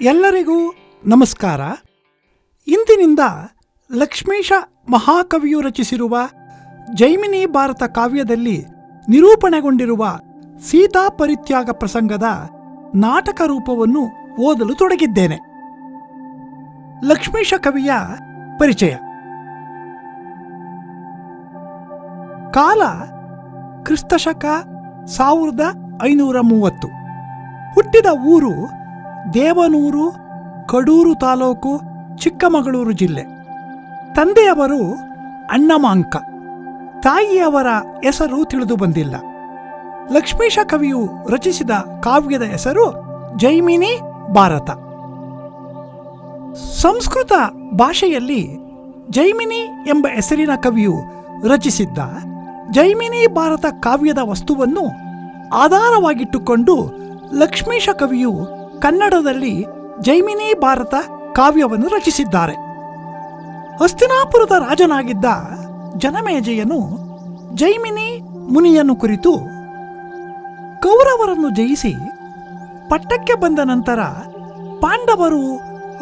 ಎಲ್ಲರಿಗೂ ನಮಸ್ಕಾರ. ಇಂದಿನಿಂದ ಲಕ್ಷ್ಮೀಶ ಮಹಾಕವಿಯು ರಚಿಸಿರುವ ಜೈಮಿನಿ ಭಾರತ ಕಾವ್ಯದಲ್ಲಿ ನಿರೂಪಣೆಗೊಂಡಿರುವ ಸೀತಾ ಪರಿತ್ಯಾಗ ಪ್ರಸಂಗದ ನಾಟಕ ರೂಪವನ್ನು ಓದಲು ತೊಡಗಿದ್ದೇನೆ. ಲಕ್ಷ್ಮೀಶ ಕವಿಯ ಪರಿಚಯ. ಕಾಲ ಕ್ರಿಸ್ತಶಕ ಸಾವಿರದ ಐನೂರ ಮೂವತ್ತು. ಹುಟ್ಟಿದ ಊರು ದೇವನೂರು, ಕಡೂರು ತಾಲೂಕು, ಚಿಕ್ಕಮಗಳೂರು ಜಿಲ್ಲೆ. ತಂದೆಯವರು ಅಣ್ಣಮಾಂಕ. ತಾಯಿಯವರ ಹೆಸರು ತಿಳಿದು ಬಂದಿಲ್ಲ. ಲಕ್ಷ್ಮೀಶ ಕವಿಯು ರಚಿಸಿದ ಕಾವ್ಯದ ಹೆಸರು ಜೈಮಿನಿ ಭಾರತ. ಸಂಸ್ಕೃತ ಭಾಷೆಯಲ್ಲಿ ಜೈಮಿನಿ ಎಂಬ ಹೆಸರಿನ ಕವಿಯು ರಚಿಸಿದ್ದ ಜೈಮಿನಿ ಭಾರತ ಕಾವ್ಯದ ವಸ್ತುವನ್ನು ಆಧಾರವಾಗಿಟ್ಟುಕೊಂಡು ಲಕ್ಷ್ಮೀಶ ಕವಿಯು ಕನ್ನಡದಲ್ಲಿ ಜೈಮಿನಿ ಭಾರತ ಕಾವ್ಯವನ್ನು ರಚಿಸಿದ್ದಾರೆ. ಹಸ್ತಿನಾಪುರದ ರಾಜನಾಗಿದ್ದ ಜನಮೇಜಯನು ಜೈಮಿನಿ ಮುನಿಯನ್ನು ಕುರಿತು ಕೌರವರನ್ನು ಜಯಿಸಿ ಪಟ್ಟಕ್ಕೆ ಬಂದ ನಂತರ ಪಾಂಡವರು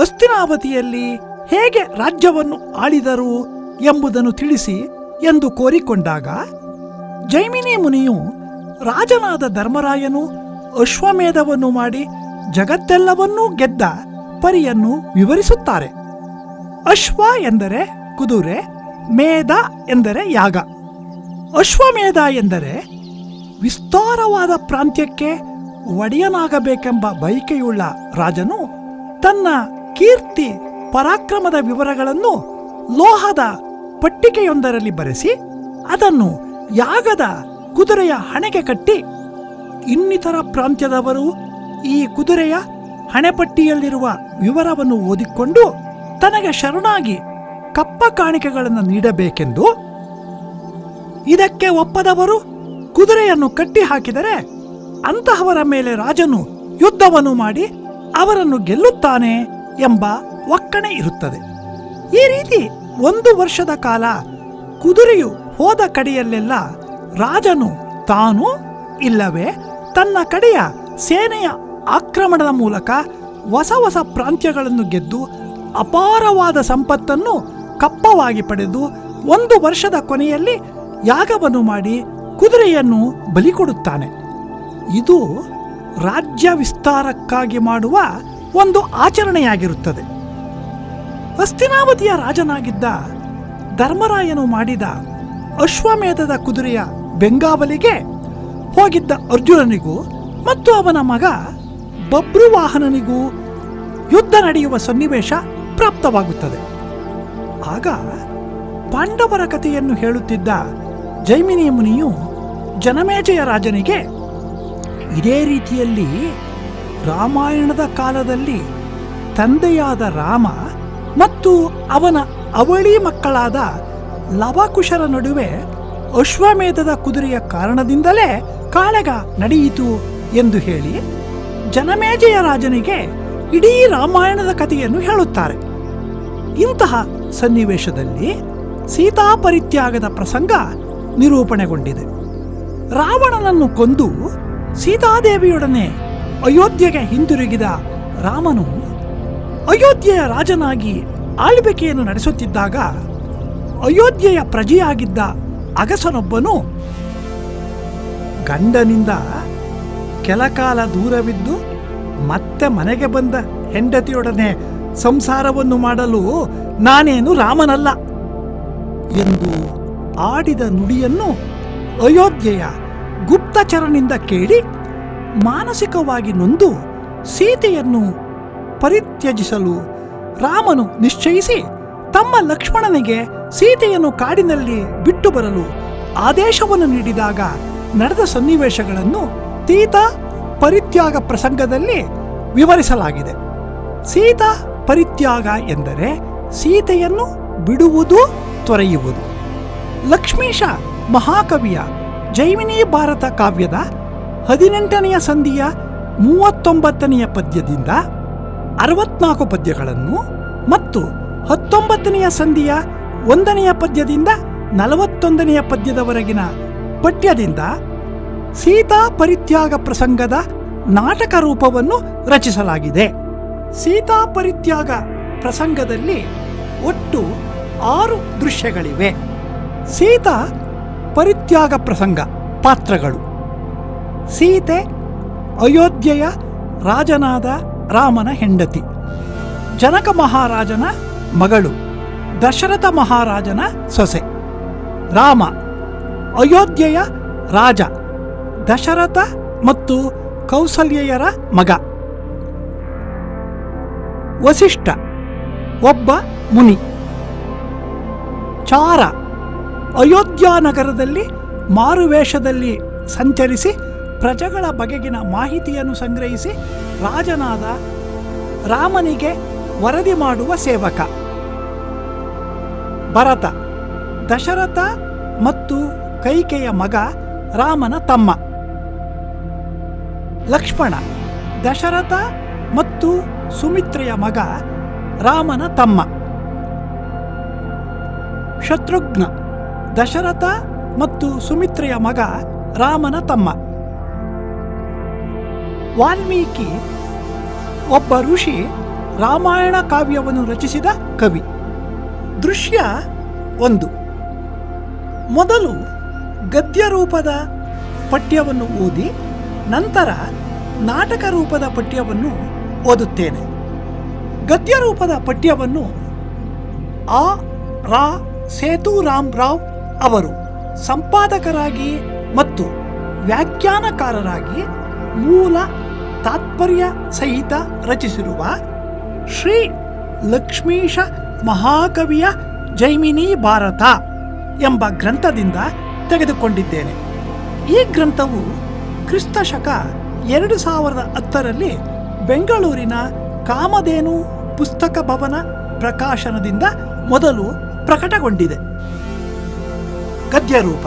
ಹಸ್ತಿನಾವತಿಯಲ್ಲಿ ಹೇಗೆ ರಾಜ್ಯವನ್ನು ಆಳಿದರು ಎಂಬುದನ್ನು ತಿಳಿಸಿ ಎಂದು ಕೋರಿಕೊಂಡಾಗ ಜೈಮಿನಿ ಮುನಿಯು ರಾಜನಾದ ಧರ್ಮರಾಯನು ಅಶ್ವಮೇಧವನ್ನು ಮಾಡಿ ಜಗತ್ತೆಲ್ಲವನ್ನೂ ಗೆದ್ದ ಪರಿಯನ್ನು ವಿವರಿಸುತ್ತಾರೆ. ಅಶ್ವ ಎಂದರೆ ಕುದುರೆ ಮೇಧ ಎಂದರೆ ಯಾಗ. ಅಶ್ವಮೇಧ ಎಂದರೆ ವಿಸ್ತಾರವಾದ ಪ್ರಾಂತ್ಯಕ್ಕೆ ಒಡೆಯನಾಗಬೇಕೆಂಬ ಬಯಕೆಯುಳ್ಳ ರಾಜನು ತನ್ನ ಕೀರ್ತಿ, ಪರಾಕ್ರಮದ ವಿವರಗಳನ್ನು ಲೋಹದ ಪಟ್ಟಿಕೆಯೊಂದರಲ್ಲಿ ಬರೆಸಿ ಅದನ್ನು ಯಾಗದ ಕುದುರೆಯ ಹಣೆಗೆ ಕಟ್ಟಿ ಇನ್ನಿತರ ಪ್ರಾಂತ್ಯದವರು ಈ ಕುದುರೆಯ ಹಣೆಪಟ್ಟಿಯಲ್ಲಿರುವ ವಿವರವನ್ನು ಓದಿಕೊಂಡು ತನಗೆ ಶರಣಾಗಿ ಕಪ್ಪ ಕಾಣಿಕೆಗಳನ್ನು ನೀಡಬೇಕೆಂದು ಇದಕ್ಕೆ ಒಪ್ಪದವರು ಕುದುರೆಯನ್ನು ಕಟ್ಟಿ ಹಾಕಿದರೆ ಅಂತಹವರ ಮೇಲೆ ರಾಜನು ಯುದ್ಧವನ್ನು ಮಾಡಿ ಅವರನ್ನು ಗೆಲ್ಲುತ್ತಾನೆ ಎಂಬ ಒಕ್ಕಣೆ ಇರುತ್ತದೆ. ಈ ರೀತಿ ಒಂದು ವರ್ಷದ ಕಾಲ ಕುದುರೆಯು ಹೋದ ಕಡೆಯಲ್ಲೆಲ್ಲ ರಾಜನು ತಾನು ಇಲ್ಲವೇ ತನ್ನ ಕಡೆಯ ಸೇನೆಯ ಆಕ್ರಮಣದ ಮೂಲಕ ಹೊಸ ಹೊಸ ಪ್ರಾಂತ್ಯಗಳನ್ನು ಗೆದ್ದು ಅಪಾರವಾದ ಸಂಪತ್ತನ್ನು ಕಪ್ಪವಾಗಿ ಪಡೆದು ಒಂದು ವರ್ಷದ ಕೊನೆಯಲ್ಲಿ ಯಾಗವನ್ನು ಮಾಡಿ ಕುದುರೆಯನ್ನು ಬಲಿ ಕೊಡುತ್ತಾನೆ. ಇದು ರಾಜ್ಯ ವಿಸ್ತಾರಕ್ಕಾಗಿ ಮಾಡುವ ಒಂದು ಆಚರಣೆಯಾಗಿರುತ್ತದೆ. ಹಸ್ತಿನಾವತಿಯ ರಾಜನಾಗಿದ್ದ ಧರ್ಮರಾಯನು ಮಾಡಿದ ಅಶ್ವಮೇಧದ ಕುದುರೆಯ ಬೆಂಗಾವಲಿಗೆ ಹೋಗಿದ್ದ ಅರ್ಜುನನಿಗೂ ಮತ್ತು ಅವನ ಮಗ ಬಬ್ರುವಾಹನನಿಗೂ ಯುದ್ಧ ನಡೆಯುವ ಸನ್ನಿವೇಶ ಪ್ರಾಪ್ತವಾಗುತ್ತದೆ. ಆಗ ಪಾಂಡವರ ಕಥೆಯನ್ನು ಹೇಳುತ್ತಿದ್ದ ಜೈಮಿನಿ ಮುನಿಯು ಜನಮೇಜಯ ರಾಜನಿಗೆ, ಇದೇ ರೀತಿಯಲ್ಲಿ ರಾಮಾಯಣದ ಕಾಲದಲ್ಲಿ ತಂದೆಯಾದ ರಾಮ ಮತ್ತು ಅವನ ಅವಳಿ ಮಕ್ಕಳಾದ ಲವಕುಶರ ನಡುವೆ ಅಶ್ವಮೇಧದ ಕುದುರೆಯ ಕಾರಣದಿಂದಲೇ ಕಾಳಗ ನಡೆಯಿತು ಎಂದು ಹೇಳಿ ಜನಮೇಜಯ ರಾಜನಿಗೆ ಇಡೀ ರಾಮಾಯಣದ ಕಥೆಯನ್ನು ಹೇಳುತ್ತಾರೆ. ಇಂತಹ ಸನ್ನಿವೇಶದಲ್ಲಿ ಸೀತಾ ಪರಿತ್ಯಾಗದ ಪ್ರಸಂಗ ನಿರೂಪಣೆಗೊಂಡಿದೆ. ರಾವಣನನ್ನು ಕೊಂದು ಸೀತಾದೇವಿಯೊಡನೆ ಅಯೋಧ್ಯೆಗೆ ಹಿಂದಿರುಗಿದ ರಾಮನು ಅಯೋಧ್ಯೆಯ ರಾಜನಾಗಿ ಆಳ್ವಿಕೆಯನ್ನು ನಡೆಸುತ್ತಿದ್ದಾಗ ಅಯೋಧ್ಯೆಯ ಪ್ರಜೆಯಾಗಿದ್ದ ಅಗಸನೊಬ್ಬನು ಗಂಡನಿಂದ ಕೆಲಕಾಲ ದೂರವಿದ್ದು ಮತ್ತೆ ಮನೆಗೆ ಬಂದ ಹೆಂಡತಿಯೊಡನೆ ಸಂಸಾರವನ್ನು ಮಾಡಲು ನಾನೇನು ರಾಮನಲ್ಲ ಎಂದು ಆಡಿದ ನುಡಿಯನ್ನು ಅಯೋಧ್ಯೆಯ ಗುಪ್ತಚರನಿಂದ ಕೇಳಿ ಮಾನಸಿಕವಾಗಿ ನೊಂದು ಸೀತೆಯನ್ನು ಪರಿತ್ಯಜಿಸಲು ರಾಮನು ನಿಶ್ಚಯಿಸಿ ತಮ್ಮ ಲಕ್ಷ್ಮಣನಿಗೆ ಸೀತೆಯನ್ನು ಕಾಡಿನಲ್ಲಿ ಬಿಟ್ಟು ಬರಲು ಆದೇಶವನ್ನು ನೀಡಿದಾಗ ನಡೆದ ಸನ್ನಿವೇಶಗಳನ್ನು ತೀತಾ ಪರಿತ್ಯಾಗ ಪ್ರಸಂಗದಲ್ಲಿ ವಿವರಿಸಲಾಗಿದೆ. ಸೀತಾ ಪರಿತ್ಯಾಗ ಎಂದರೆ ಸೀತೆಯನ್ನು ಬಿಡುವುದು, ತೊರೆಯುವುದು. ಲಕ್ಷ್ಮೀಶ ಮಹಾಕವಿಯ ಜೈಮಿನಿ ಭಾರತ ಕಾವ್ಯದ ಹದಿನೆಂಟನೆಯ ಸಂಧಿಯ ಮೂವತ್ತೊಂಬತ್ತನೆಯ ಪದ್ಯದಿಂದ ಅರವತ್ನಾಲ್ಕು ಪದ್ಯಗಳನ್ನು ಮತ್ತು ಹತ್ತೊಂಬತ್ತನೆಯ ಸಂಧಿಯ ಒಂದನೆಯ ಪದ್ಯದಿಂದ ನಲವತ್ತೊಂದನೆಯ ಪದ್ಯದವರೆಗಿನ ಪಠ್ಯದಿಂದ ಸೀತಾ ಪರಿತ್ಯಾಗ ಪ್ರಸಂಗದ ನಾಟಕ ರೂಪವನ್ನು ರಚಿಸಲಾಗಿದೆ. ಸೀತಾ ಪರಿತ್ಯಾಗ ಪ್ರಸಂಗದಲ್ಲಿ ಒಟ್ಟು ಆರು ದೃಶ್ಯಗಳಿವೆ. ಸೀತಾ ಪರಿತ್ಯಾಗ ಪ್ರಸಂಗ ಪಾತ್ರಗಳು. ಸೀತೆ ಅಯೋಧ್ಯೆಯ ರಾಜನಾದ ರಾಮನ ಹೆಂಡತಿ, ಜನಕ ಮಹಾರಾಜನ ಮಗಳು, ದಶರಥ ಮಹಾರಾಜನ ಸೊಸೆ, ರಾಮ ಅಯೋಧ್ಯೆಯ ರಾಜ ದಶರಥ ಮತ್ತು ಕೌಸಲ್ಯೆಯರ ಮಗ. ವಸಿಷ್ಠ, ಒಬ್ಬ ಮುನಿ. ಚಾರ, ಅಯೋಧ್ಯ ನಗರದಲ್ಲಿ ಮಾರುವೇಷದಲ್ಲಿ ಸಂಚರಿಸಿ ಪ್ರಜೆಗಳ ಬಗೆಗಿನ ಮಾಹಿತಿಯನ್ನು ಸಂಗ್ರಹಿಸಿ ರಾಜನಾದ ರಾಮನಿಗೆ ವರದಿ ಮಾಡುವ ಸೇವಕ. ಭರತ, ದಶರಥ ಮತ್ತು ಕೈಕೆಯ ಮಗ ರಾಮನ ತಮ್ಮ. ಲಕ್ಷ್ಮಣ, ದಶರಥ ಮತ್ತು ಸುಮಿತ್ರೆಯ ಮಗ ರಾಮನ ತಮ್ಮ. ಶತ್ರುಘ್ನ, ದಶರಥ ಮತ್ತು ಸುಮಿತ್ರೆಯ ಮಗ ರಾಮನ ತಮ್ಮ. ವಾಲ್ಮೀಕಿ, ಒಬ್ಬ ಋಷಿ ರಾಮಾಯಣ ಕಾವ್ಯವನ್ನು ರಚಿಸಿದ ಕವಿ. ದೃಶ್ಯ ಒಂದು. ಮೊದಲು ಗದ್ಯ ರೂಪದ ಪಠ್ಯವನ್ನು ಓದಿ ನಂತರ ನಾಟಕ ರೂಪದ ಪಠ್ಯವನ್ನು ಓದುತ್ತೇನೆ. ಗದ್ಯ ರೂಪದ ಪಠ್ಯವನ್ನು ಆ ರಾ ಸೇತುರಾಮ್ ರಾವ್ ಅವರು ಸಂಪಾದಕರಾಗಿ ಮತ್ತು ವ್ಯಾಖ್ಯಾನಕಾರರಾಗಿ ಮೂಲ ತಾತ್ಪರ್ಯ ಸಹಿತ ರಚಿಸಿರುವ ಶ್ರೀ ಲಕ್ಷ್ಮೀಶ ಮಹಾಕವಿಯ ಜೈಮಿನಿ ಭಾರತ ಎಂಬ ಗ್ರಂಥದಿಂದ ತೆಗೆದುಕೊಂಡಿದ್ದೇನೆ. ಈ ಗ್ರಂಥವು ಕ್ರಿಸ್ತ ಶಕ ಎರಡು ಸಾವಿರದ ಹತ್ತರಲ್ಲಿ ಬೆಂಗಳೂರಿನ ಕಾಮಧೇನು ಪುಸ್ತಕ ಭವನ ಪ್ರಕಾಶನದಿಂದ ಮೊದಲು ಪ್ರಕಟಗೊಂಡಿದೆ. ಗದ್ಯರೂಪ.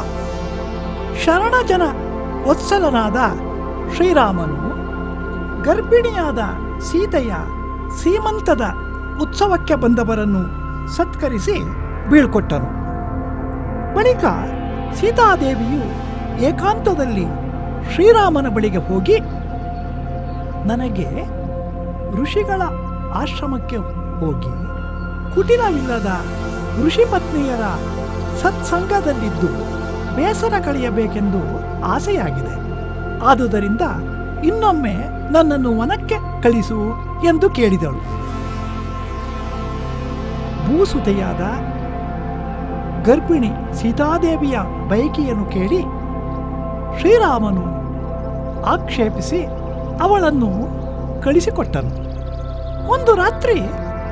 ಶರಣ ಜನ ವತ್ಸಲನಾದ ಶ್ರೀರಾಮನು, ಗರ್ಭಿಣಿಯಾದ ಸೀತೆಯ ಸೀಮಂತದ ಉತ್ಸವಕ್ಕೆ ಬಂದವರನ್ನು ಸತ್ಕರಿಸಿ ಬೀಳ್ಕೊಟ್ಟನು. ಬಳಿಕ ಸೀತಾದೇವಿಯು ಏಕಾಂತದಲ್ಲಿ ಶ್ರೀರಾಮನ ಬಳಿಗೆ ಹೋಗಿ ನನಗೆ ಋಷಿಗಳ ಆಶ್ರಮಕ್ಕೆ ಹೋಗಿ ಕುಟಿಲವಿಲ್ಲದ ಋಷಿ ಪತ್ನಿಯರ ಸತ್ಸಂಗದಲ್ಲಿದ್ದು ಬೇಸರ ಕಳೆಯಬೇಕೆಂದು ಆಸೆಯಾಗಿದೆ. ಆದುದರಿಂದ ಇನ್ನೊಮ್ಮೆ ನನ್ನನ್ನು ವನಕ್ಕೆ ಕಳಿಸು ಎಂದು ಕೇಳಿದಳು. ಭೂಸುತೆಯಾದ ಗರ್ಭಿಣಿ ಸೀತಾದೇವಿಯ ಬೈಕಿಯನ್ನು ಕೇಳಿ ಶ್ರೀರಾಮನು ಆಕ್ಷೇಪಿಸಿ ಅವಳನ್ನು ಕಳಿಸಿಕೊಟ್ಟನು. ಒಂದು ರಾತ್ರಿ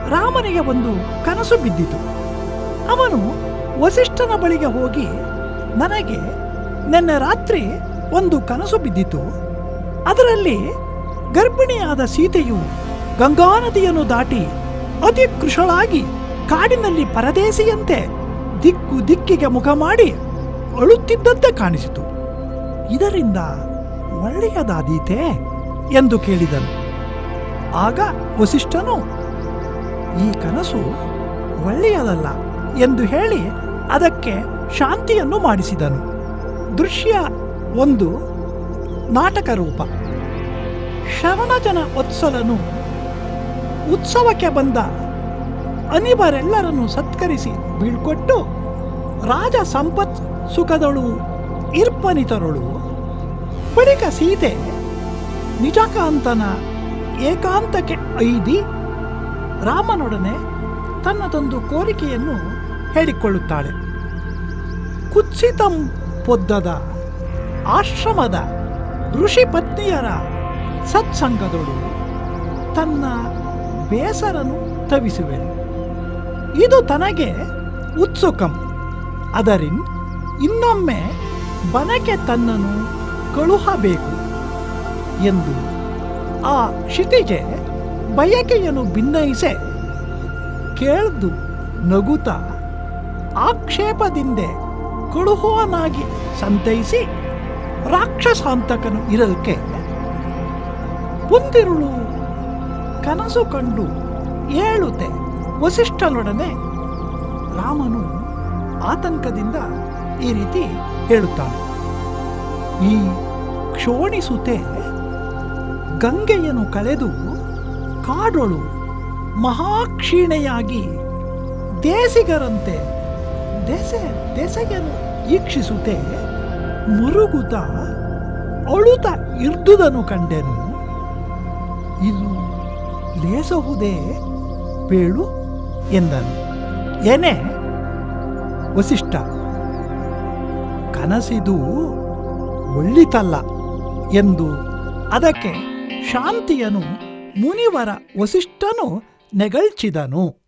ರಾಮನಿಗೆ ಒಂದು ಕನಸು ಬಿದ್ದಿತು. ಅವನು ವಸಿಷ್ಠನ ಬಳಿಗೆ ಹೋಗಿ, ನನಗೆ ನಿನ್ನೆ ರಾತ್ರಿ ಒಂದು ಕನಸು ಬಿದ್ದಿತು. ಅದರಲ್ಲಿ ಗರ್ಭಿಣಿಯಾದ ಸೀತೆಯು ಗಂಗಾ ನದಿಯನ್ನು ದಾಟಿ ಅತಿ ಕೃಶಳಾಗಿ ಕಾಡಿನಲ್ಲಿ ಪರದೇಶಿಯಂತೆ ದಿಕ್ಕು ದಿಕ್ಕಿಗೆ ಮುಖ ಮಾಡಿ ಅಳುತ್ತಿದ್ದಂತೆ ಕಾಣಿಸಿತು. ಇದರಿಂದ ಒಳ್ಳೆಯದಾದೀತೆ ಎಂದು ಕೇಳಿದನು. ಆಗ ವಸಿಷ್ಠನು, ಈ ಕನಸು ಒಳ್ಳೆಯದಲ್ಲ ಎಂದು ಹೇಳಿ ಅದಕ್ಕೆ ಶಾಂತಿಯನ್ನು ಮಾಡಿಸಿದನು. ದೃಶ್ಯ ಒಂದು, ನಾಟಕ ರೂಪ. ಶ್ರವಣಜನ ವತ್ಸಲನು ಉತ್ಸವಕ್ಕೆ ಬಂದ ಅನಿಬರೆಲ್ಲರನ್ನು ಸತ್ಕರಿಸಿ ಬೀಳ್ಕೊಟ್ಟು, ರಾಜ ಸಂಪತ್ ಸುಖದಳು, ಇರ್ಪನಿತರಳು ಬಳಿಕ ಸೀತೆ ನಿಜಕಾಂತನ ಏಕಾಂತಕ್ಕೆ ಐದಿ ರಾಮನೊಡನೆ ತನ್ನದೊಂದು ಕೋರಿಕೆಯನ್ನು ಹೇಳಿಕೊಳ್ಳುತ್ತಾಳೆ. ಕುತ್ಸಿತಂ ಪೊದ್ದದ ಆಶ್ರಮದ ಋಷಿ ಪತ್ನಿಯರ ಸತ್ಸಂಗದೊಳು ತನ್ನ ಬೇಸರನು ತವಿಸುವೆನು. ಇದು ತನಗೆ ಉತ್ಸುಕಂ. ಅದರಿನ್ ಇನ್ನೊಮ್ಮೆ ಬನಕೆ ತನ್ನನ್ನು ಕಳುಹಬೇಕು ಎಂದು ಆ ಕ್ಷಿತಿಜೆ ಬಯಕೆಯನ್ನು ಭಿನ್ನಯಿಸೆ ಕೇಳ್ದು ನಗುತ ಆಕ್ಷೇಪದಿಂದೆ ಕಳುಹುವನಾಗಿ ಸಂತೈಸಿ ರಾಕ್ಷಸಾಂತಕನು ಇರಲ್ಕೆ ಪುಂದಿರುಳು ಕನಸು ಕಂಡು ಹೇಳುತ್ತೆ ವಸಿಷ್ಠನೊಡನೆ ರಾಮನು ಆತಂಕದಿಂದ ಈ ರೀತಿ ಹೇಳುತ್ತಾನೆ. ಈ ಕ್ಷೋಣಿಸುತ್ತೆ ಗಂಗೆಯನ್ನು ಕಳೆದು ಕಾಡೊಳು ಮಹಾಕ್ಷೀಣೆಯಾಗಿ ದೇಸಿಗರಂತೆ ದೆಸೆ, ದೆಸೆಯನ್ನು ಈಕ್ಷಿಸುತ್ತೆ ಮುರುಗುತ ಅಳುತ ಇರ್ದುದನ್ನು ಕಂಡೆನು. ಇದು ಲೇಸಹುದೇ ಬೇಳು ಎಂದನು. ಏನೇ ವಸಿಷ್ಠ, ಕನಸಿದು ಒಳ್ಳಿತಲ್ಲ ಎಂದು ಅದಕ್ಕೆ ಶಾಂತಿಯನು ಮುನಿವರ ವಸಿಷ್ಠನು ನೆಗಳ್ಚಿದನು.